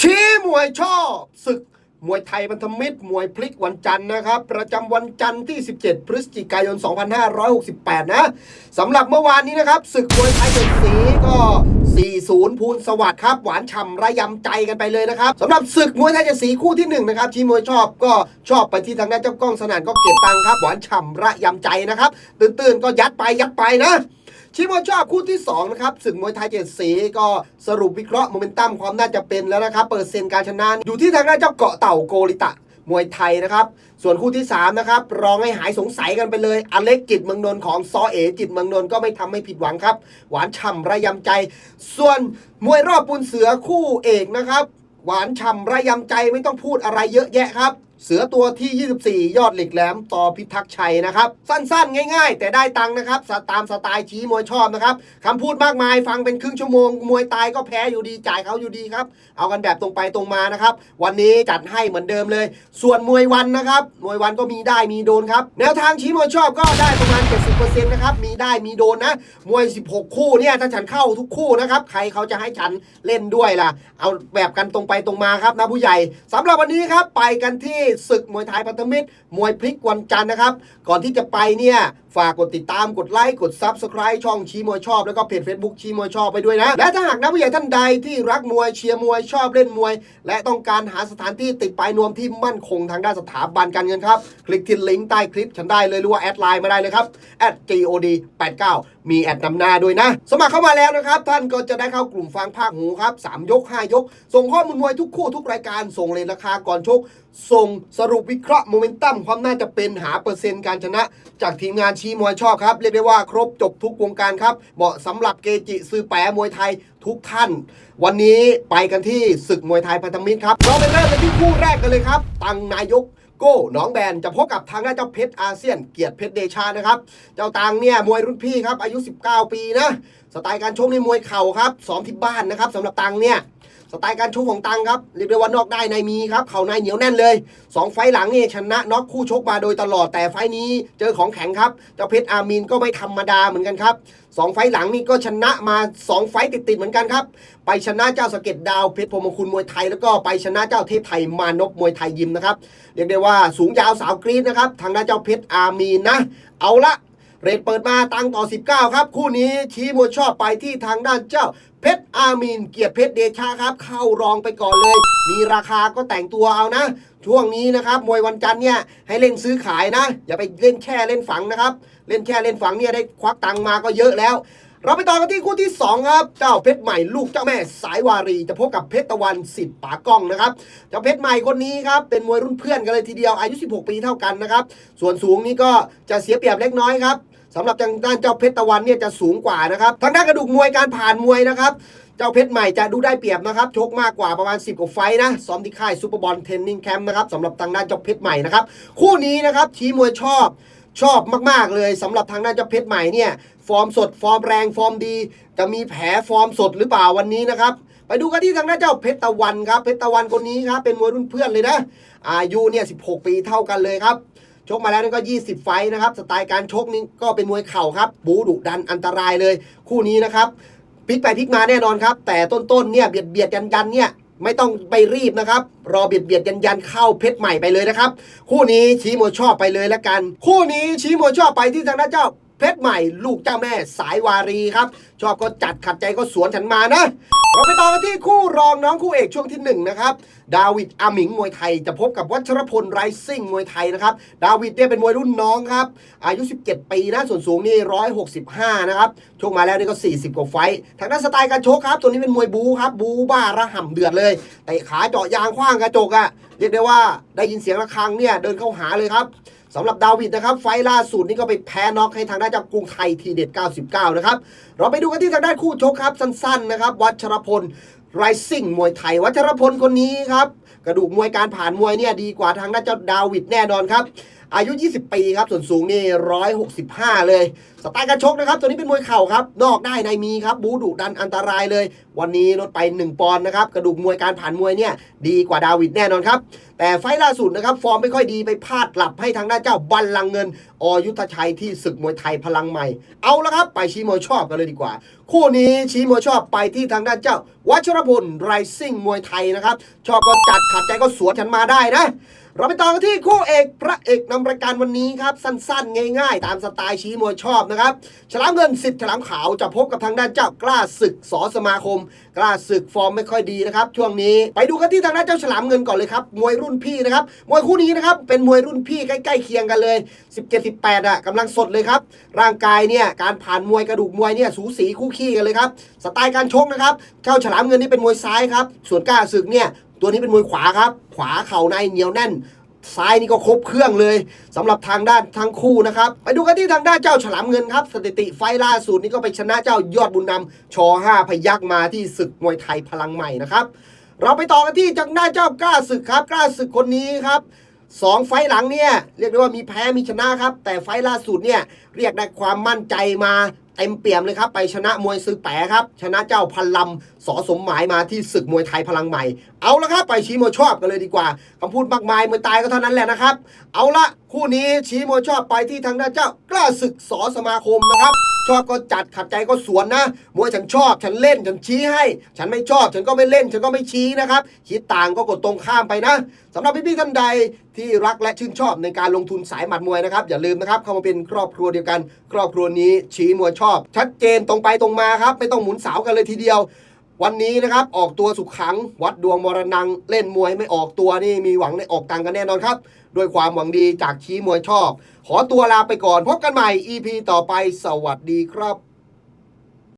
ชี้มวยชอบศึกมวยไทยพันธมิตรมวยพลิกวันจันทร์นะครับ ประจำวันจันทร์ที่ 17 พฤศจิกายน 2568 นะสำหรับเมื่อวานนี้นะครับศึกมวยไทยเจ็ดสีก็ 40 พูนสวัสดิ์ครับ หวานฉ่ำระยำใจกันไปเลยนะครับสำหรับศึกมวยไทยเจ็ดสีคู่ที่หนึ่งนะครับชี้มวยชอบก็ชอบไปที่ทางด้านเจ้ากล้องสนานก็เก็บตังค์ครับ หวานฉ่ำระยำใจนะครับ ตื่นๆก็ยัดไปยัดไปนะ ชิมวยชอบคู่ที่2นะครับศึกมวยไทยเจ็ดสีก็สรุปวิเคราะห์โมเมนตัมความน่าจะเป็นแล้วนะครับเปิดเซ็นการชนะอยู่ที่ทางด้านเจ้าเกาะเต่าโกริตะมวยไทยนะครับ ส่วนคู่ที่ 3 นะครับ รองให้หายสงสัยกันไปเลย อเล็กจิตเมืองนนท์ของซอเอจิตเมืองนนท์ก็ไม่ทำให้ผิดหวังครับ หวานฉ่ำระยำใจ ส่วนมวยรอบปูนเสือคู่เอกนะครับ หวานฉ่ำระยำใจไม่ต้องพูดอะไรเยอะแยะครับ เสือตัวที่ 24 ยอดเหล็กแหลมต่อพิทักษ์ชัยนะครับ สั้นๆ ง่ายๆ แต่ได้ตังค์นะครับตามสไตล์ชี้มวยชอบนะครับคำพูดมากมายฟังเป็นครึ่งชั่วโมง มวยตายก็แพ้อยู่ดีจ่ายเขาอยู่ดีครับ เอากันแบบตรงไปตรงมานะครับ วันนี้จัดให้เหมือนเดิมเลย ส่วนมวยวันนะครับมวยวันก็มีได้มีโดนครับ แนวทางชี้มวยชอบก็ได้ประมาณ 70%นะครับมีได้มีโดนนะ มวย 16 คู่เนี่ยถ้าฉันเข้าทุกคู่นะครับใครเขาจะให้ฉันเล่นด้วยล่ะ เอาแบบกันตรงไปตรงมาครับนะผู้ใหญ่สำหรับวันนี้ครับไปกันที่ศึกมวยไทยพันธมิตร มวยพลิกวันจันทร์นะครับ ก่อนที่จะไปเนี่ยฝากกดติดตามกดไลค์กด Subscribe ช่องชี้มวยชอบ แล้วก็เพจ Facebook ชี้มวยชอบไปด้วยนะ และถ้าหากนักผู้ใหญ่ท่านใดที่รักมวยเชียร์มวยชอบเล่นมวย และต้องการหาสถานที่ติดปลายนวมที่มั่นคงทางด้านสถาบันการเงินครับ คลิกที่ลิงก์ใต้คลิปฉันได้เลยหรือว่าแอดไลน์มาได้เลยครับ god 89มีแอดนำหน้าด้วยนะ สมัครเข้ามาแล้วนะครับ ท่านก็จะได้เข้ากลุ่มฟังภาคหูครับ3ยก 5 ยก ส่งข้อมูลมวยทุกคู่ทุกรายการส่งเลนราคาก่อนชกส่งสรุปวิเคราะห์โมเมนตัมความน่าจะเป็นหาเปอร์เซ็นต์การชนะ จากทีมงานชีมวยชอบครับ เรียกได้ว่าครบจบทุกวงการครับเหมาะสำหรับเกจิซือแปะมวยไทยทุกท่าน วันนี้ไปกันที่ศึกมวยไทยพันธมิตรครับเราไปเริ่มกันที่คู่แรกกันเลยครับ ตังนายกโก้น้องแบนจะพบกับทางด้านเจ้าเพชรอาเซียนเกียรติเพชรเดชานะครับ เจ้าตังเนี่ยมวยรุ่นพี่ครับอายุ 19 ปีนะ สไตล์การชกในมวยเข่าครับซ้อมที่บ้านนะครับสำหรับตังเนี่ยสไตล์การชกของตังครับเรียกได้ว่านอกได้ในมีครับเข่าในเหนียวแน่นเลยสองไฟหลังนี่ชนะน็อกคู่ชกมาโดยตลอดแต่ไฟนี้เจอของแข็งครับเจ้าเพชรอามีนก็ไม่ธรรมดาเหมือนกันครับสองไฟหลังนี่ก็ชนะมาสองไฟติดๆเหมือนกันครับ ไปชนะเจ้าสะเก็ดดาวเพชรพรมคุณมวยไทย แล้วก็ไปชนะเจ้าเทพไทยมานพมวยไทยยิมนะครับเรียกได้ว่าสูงยาวสาวกรีดนะครับทางด้านเจ้าเพชรอามีนนะเอาละ เรทเปิดมาตังต่อ 19 ครับ คู่นี้ชี้มวยชอบไปที่ทางด้านเจ้า เพชรอามีนเกียรติเพชรเดชาครับ เข้ารองไปก่อนเลย มีราคาก็แต่งตัวเอานะ ช่วงนี้นะครับ มวยวันจันทร์เนี่ยให้เล่นซื้อขายนะ อย่าไปเล่นแค่เล่นฝังนะครับ เล่นแค่เล่นฝังเนี่ยได้ควักตังค์มาก็เยอะแล้วเราไปต่อกันที่คู่ที่ 2 ครับ เจ้าเพชรใหม่ลูกเจ้าแม่สายวารี จะพบกับเพชรตะวันสิทธิ์ป๋ากล้องนะครับเจ้าเพชรใหม่คนนี้ครับเป็นมวยรุ่นเพื่อนกันเลยทีเดียวอายุ 16 ปีเท่ากันนะครับ ส่วนสูงนี่ก็จะเสียเปรียบเล็กน้อยครับ สำหรับทางด้านเจ้าเพชรตะวันเนี่ยจะสูงกว่านะครับทางด้านกระดูกมวยการผ่านมวยนะครับเจ้าเพชรใหม่จะดูได้เปรียบนะครับชกมากกว่าประมาณ 10กว่าไฟนะซ้อมที่ค่ายซูเปอร์บอลเทนนิ่งแคมป์นะครับสำหรับทางด้านเจ้าเพชรใหม่นะครับคู่นี้นะครับชี้มวยชอบชอบมาก ๆ เลยสำหรับทางด้านเจ้าเพชรใหม่เนี่ย ฟอร์มสด ฟอร์มแรงฟอร์มดี จะมีแผลฟอร์มสดหรือเปล่าวันนี้นะครับ ไปดูกันที่ทางด้านเจ้าเพชรตะวันครับเพชรตะวันคนนี้ครับเป็นมวยรุ่นเพื่อนเลยนะ อายุเนี่ย16 ปีเท่ากันเลยครับ ชกมาแล้วนั่นก็ 20 ไฟนะครับ สไตล์การชกนี่ก็เป็นมวยเข่าครับ บูดุดันอันตรายเลย คู่นี้นะครับพลิกไปพลิกมาแน่นอนครับ แต่ต้นๆเนี่ยเบียดเบียดยันยันเนี่ยไม่ต้องไปรีบนะครับ รอเบียดเบียดยันยันเข้าเพชรใหม่ไปเลยนะครับ คู่นี้ชี้มวยชอบไปเลยละกัน คู่นี้ชี้มวยชอบไปที่ทางด้านเจ้า เพชรใหม่ลูกเจ้าแม่สายวารีครับ ชอบก็จัดขัดใจก็สวนฉันมานะ เราไปต่อกันที่คู่รองน้องคู่เอกช่วงที่หนึ่งนะครับดาวิดอาหมิงมวยไทยจะพบกับวัชรพลไรซิ่งมวยไทยนะครับดาวิดเนี่ยเป็นมวยรุ่นน้องครับ อายุ 17 ปีนะส่วนสูงนี่ 165 นะครับชกมาแล้วนี่ก็ 40 กว่าไฟทางด้านสไตล์การชกครับ ตัวนี้เป็นมวยบูครับบูบ้าระห่ำเดือดเลยเตะขาเจาะยางคว้างกระจกอะเรียกได้ว่าได้ยินเสียงระฆังเนี่ยเดินเข้าหาเลยครับ สำหรับดาวิดนะครับ ไฟล่าสุดนี่ก็ไปแพ้น็อกให้ทางด้านจากกรุงไทยทีเด็ด 99 นะครับ เราไปดูกันที่ทางด้านคู่ชกครับ สั้นๆนะครับ วัชรพลไรซิ่งมวยไทย วัชรพลคนนี้ครับ กระดูกมวยการผ่านมวยเนี่ยดีกว่าทางด้านเจ้าดาวิดแน่นอนครับ อายุ 20 ปีครับ ส่วนสูงนี่ 165 เลย สไตล์การชกนะครับ ตัวนี้เป็นมวยเข่าครับ นอกได้ในมีครับ บูดุดันอันตรายเลย วันนี้ลดไป 1 ปอนด์นะครับ กระดูกมวยการผ่านมวยเนี่ยดีกว่าดาวิดแน่นอนครับ แต่ไฟล่าสุดนะครับ ฟอร์มไม่ค่อยดีไปพลาดหลับให้ทางด้านเจ้าบัลลังเงิน อยุทธชัยที่ศึกมวยไทยพลังใหม่ เอาละครับ ไปชี้มวยชอบกันเลยดีกว่า คู่นี้ชี้มวยชอบไปที่ทางด้านเจ้า วัชรพลไรซิ่งมวยไทยนะครับ ชอบก็จัดขัดใจก็สวนฉันมาได้นะเราไปต่อกันที่คู่เอกพระเอกนำรายการวันนี้ครับ สั้นๆ ง่ายๆ ตามสไตล์ชี้มวยชอบนะครับ ฉลามเงินสิทธิ์ฉลามขาวจะพบกับทางด้านเจ้ากล้าศึกสอสมาคมกล้าศึกฟอร์มไม่ค่อยดีนะครับ ช่วงนี้ไปดูกันที่ทางด้านเจ้าฉลามเงินก่อนเลยครับมวยรุ่นพี่นะครับมวยคู่นี้นะครับเป็นมวยรุ่นพี่ใกล้ๆเคียงกันเลย 17-18อะกำลังสดเลยครับร่างกายเนี่ยการผ่านมวยกระดูกมวยเนี่ยสูสีคู่ขี้กันเลยครับสไตล์การชกนะครับเจ้าฉลามเงินนี่เป็นมวยซ้ายครับส่วนกล้าศึกเนี่ยตัวนี้เป็นมวยขวาครับ ขวาเข่าในเหนียวแน่น ซ้ายนี่ก็ครบเครื่องเลยสำหรับทางด้านทั้งคู่นะครับ ไปดูกันที่ทางด้านเจ้าฉลามเงินครับ สถิติไฟล่าสุดนี่ก็ไปชนะเจ้ายอดบุญนำช5พยักมาที่ศึกมวยไทยพลังใหม่นะครับ เราไปต่อกันที่จากหน้าเจ้ากล้าศึกครับ กล้าศึกคนนี้ครับ สองไฟหลังเนี่ยเรียกได้ว่ามีแพ้มีชนะครับ แต่ไฟล์ล่าสุดเนี่ยเรียกได้ความมั่นใจมาเต็มเปี่ยมเลยครับ ไปชนะมวยซื้อแปะครับ ชนะเจ้าพันลำสอสมหมายมาที่ศึกมวยไทยพลังใหม่ เอาละครับ ไปชี้มวยชอบกันเลยดีกว่าคำพูดมากมายมวยตายก็เท่านั้นแหละนะครับ เอาละคู่นี้ชี้มวยชอบไปที่ทางด้านเจ้ากล้าศึกสอสมาคมนะครับ ชอบก็จัดขัดใจก็สวนนะมวยฉันชอบฉันเล่นฉันชี้ให้ ฉันไม่ชอบฉันก็ไม่เล่นฉันก็ไม่ชี้นะครับคิดต่างก็กดตรงข้ามไปนะสำหรับพี่ๆท่านใดที่รักและชื่นชอบในการลงทุนสายหมัดมวยนะครับอย่าลืมนะครับเข้ามาเป็นครอบครัวเดียวกัน ครอบครัวนี้ชี้มวยชอบ ชัดเจนตรงไปตรงมาครับไม่ต้องหมุนเสากันเลยทีเดียว วันนี้นะครับออกตัวสุขขัง วัดดวงมรณังเล่นมวยไม่ออกตัวนี่มีหวังในออกตังกันแน่นอนครับด้วยความหวังดีจากชี้มวยชอบ ขอตัวลาไปก่อนพบกันใหม่ EP ต่อไปสวัสดีครับ